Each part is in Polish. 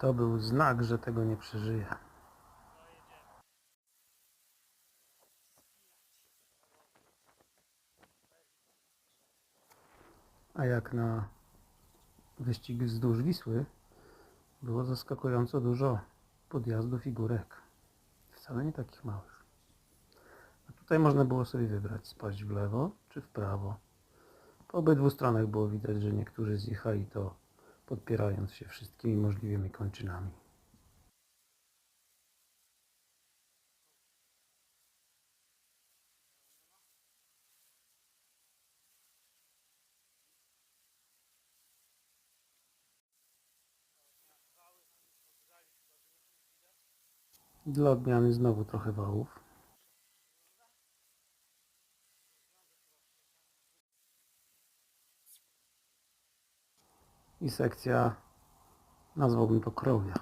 To był znak, że tego nie przeżyje. A jak na wyścig wzdłuż Wisły było zaskakująco dużo podjazdów i górek. Wcale nie takich małych. A tutaj można było sobie wybrać, spaść w lewo czy w prawo. Po obydwu stronach było widać, że niektórzy zjechali to podpierając się wszystkimi możliwymi kończynami. Dla odmiany znowu trochę wałów. I sekcja, nazwałbym to krowia.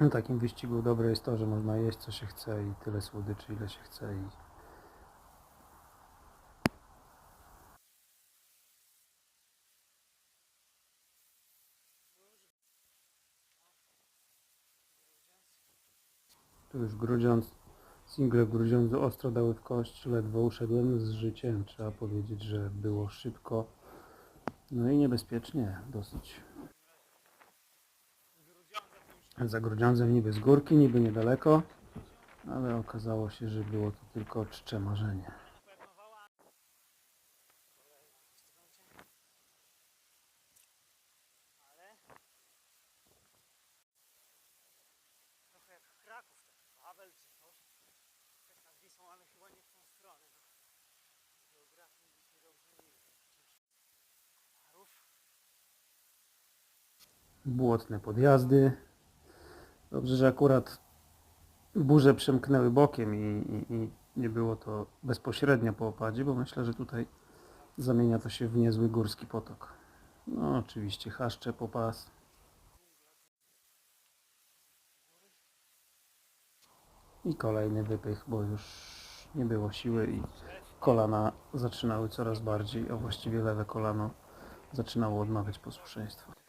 W takim wyścigu dobre jest to, że można jeść co się chce i tyle słodyczy ile się chce i tu już grudziąc single grudziąc ostro dały w kość ledwo uszedłem z życiem trzeba powiedzieć, że było szybko no i niebezpiecznie dosyć za Grudziądzem niby z górki, niby niedaleko, ale okazało się, że było to tylko czcze marzenie. Błotne podjazdy. Dobrze, że akurat burze przemknęły bokiem i, i, i nie było to bezpośrednio po opadzie, bo myślę, że tutaj zamienia to się w niezły górski potok. No oczywiście chaszcze po pas. I kolejny wypych, bo już nie było siły i kolana zaczynały coraz bardziej, a właściwie lewe kolano zaczynało odmawiać posłuszeństwa.